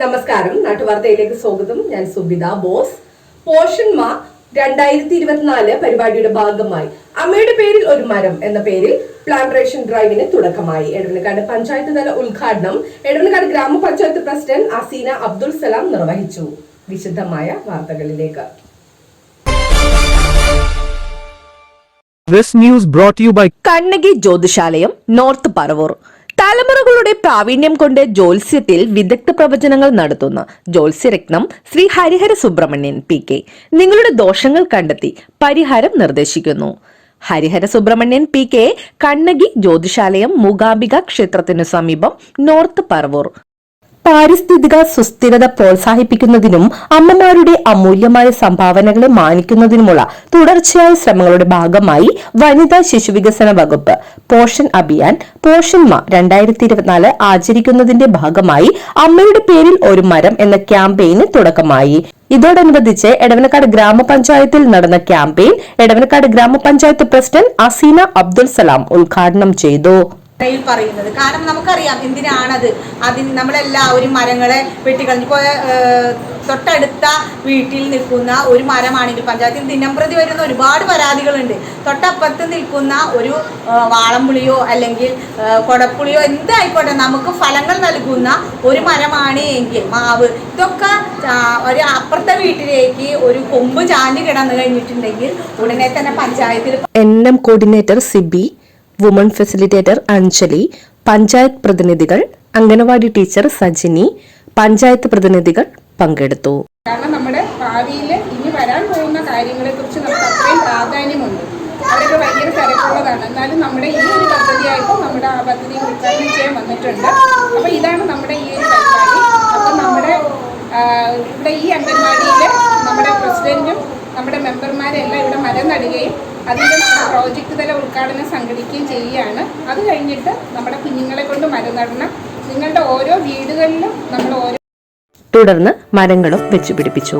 നമസ്കാരം. നാട്ടുവാർത്തയിലേക്ക് സ്വാഗതം. ഞാൻ സുബിത ബോസ്. പോഷന്മ രണ്ടായിരത്തി ഇരുപത്തിനാല് പരിപാടിയുടെ ഭാഗമായി. അമ്മയുടെ പേരിൽ ഒരു മരം എന്ന പേരിൽ പ്ലാന്റേഷൻ ഡ്രൈവിന് തുടക്കമായി. എടവനക്കാട് പഞ്ചായത്ത് തല ഉദ്ഘാടനം എടവനക്കാട് ഗ്രാമപഞ്ചായത്ത് പ്രസിഡന്റ് അസീന അബ്ദുൽ സലാം നിർവഹിച്ചു. വിശദമായ വാർത്തകളിലേക്ക്. This news brought to you by Kannaki Jyothishalayam north Paravur. തലമുറകളുടെ പ്രാവീണ്യം കൊണ്ട് ജ്യോത്സ്യത്തിൽ വിദഗ്ധ പ്രവചനങ്ങൾ നടത്തുന്ന ജ്യോത്സ്യരത്നം ശ്രീ ഹരിഹര സുബ്രഹ്മണ്യൻ പി കെ. നിങ്ങളുടെ ദോഷങ്ങൾ കണ്ടെത്തി പരിഹാരം നിർദ്ദേശിക്കുന്നു. ഹരിഹര സുബ്രഹ്മണ്യൻ പി കെ കണ്ണകി ജ്യോതിശാലയം മൂകാംബിക ക്ഷേത്രത്തിനു സമീപം നോർത്ത് പറവൂർ. പാരിസ്ഥിതിക സുസ്ഥിരത പ്രോത്സാഹിപ്പിക്കുന്നതിനും അമ്മമാരുടെ അമൂല്യമായ സംഭാവനകളെ മാനിക്കുന്നതിനുമുള്ള തുടർച്ചയായ ശ്രമങ്ങളുടെ ഭാഗമായി വനിതാ ശിശുവികസന വകുപ്പ് പോഷൻ അഭിയാൻ പോഷന്മ രണ്ടായിരത്തി ഇരുപത്തിനാല് ആചരിക്കുന്നതിന്റെ ഭാഗമായി അമ്മയുടെ പേരിൽ ഒരു മരം എന്ന ക്യാമ്പയിന് തുടക്കമായി. ഇതോടനുബന്ധിച്ച് എടവനക്കാട് ഗ്രാമപഞ്ചായത്തിൽ നടന്ന ക്യാമ്പയിൻ എടവനക്കാട് ഗ്രാമപഞ്ചായത്ത് പ്രസിഡന്റ് അസീന അബ്ദുൽ സലാം ഉദ്ഘാടനം ചെയ്തു. യിൽ പറയുന്നത്. കാരണം നമുക്കറിയാം എന്തിനാണത്? അതിന് നമ്മളെല്ലാവരും മരങ്ങളെ വെട്ടിക്കളഞ്ഞു. ഇപ്പോൾ തൊട്ടടുത്ത വീട്ടിൽ നിൽക്കുന്ന ഒരു മരമാണെങ്കിൽ പഞ്ചായത്തിൽ ദിനം പ്രതി വരുന്ന ഒരുപാട് പരാതികളുണ്ട്. തൊട്ടപ്പുറത്ത് നിൽക്കുന്ന ഒരു വാളംപുളിയോ അല്ലെങ്കിൽ കൊടപ്പുളിയോ എന്തായിക്കോട്ടെ നമുക്ക് ഫലങ്ങൾ നൽകുന്ന ഒരു മരമാണ് എങ്കിൽ മാവ്. ഇതൊക്കെ ഒരു അപ്പുറത്തെ വീട്ടിലേക്ക് ഒരു കൊമ്പ് ചാഞ്ഞ് കിടന്നു കഴിഞ്ഞിട്ടുണ്ടെങ്കിൽ ഉടനെ തന്നെ പഞ്ചായത്തിൽ N M coordinator Sibi woman facilitator Anjali panchayat പ്രതിനിധികൾ അംഗനവാടി ടീച്ചർ സജിനി പഞ്ചായത്ത് പ്രതിനിധികൾ പങ്കെടുത്തു. കാരണം നമ്മുടെ ഭാവിയിൽ ഇനി വരാൻ പോകുന്ന കാര്യങ്ങളെ കുറിച്ച് നമുക്ക് അത്രയും പ്രാധാന്യമുണ്ട്. അവരൊക്കെ ഭയങ്കര തിരക്കുള്ളതാണ്. എന്നാലും നമ്മുടെ ഈ ഒരു പദ്ധതിയായിട്ട് നമ്മുടെ ആ പദ്ധതി ഉദ്ഘാടനം ചെയ്യാൻ വന്നിട്ടുണ്ട്. അപ്പോൾ ഇതാണ് നമ്മുടെ ഈ ഒരു പരിപാടി. അപ്പോൾ നമ്മുടെ ഇവിടെ ഈ അംഗൻവാടിയിൽ നമ്മുടെ പ്രസിഡന്റും നമ്മുടെ മെമ്പർമാരെല്ലാം ഇവിടെ മരം നടുകയും അതിന്റെ പ്രോജക്റ്റ് തല ഉദ്ഘാടനം സംഘടിക്കുകയും ചെയ്യുകയാണ്. അത് കഴിഞ്ഞിട്ട് നമ്മുടെ കുഞ്ഞുങ്ങളെ കൊണ്ട് മരം നടണം. നിങ്ങളുടെ ഓരോ വീടുകളിലും നമ്മൾ ഓരോ തുടർന്ന് മരങ്ങളും വെച്ചുപിടിപ്പിച്ചു.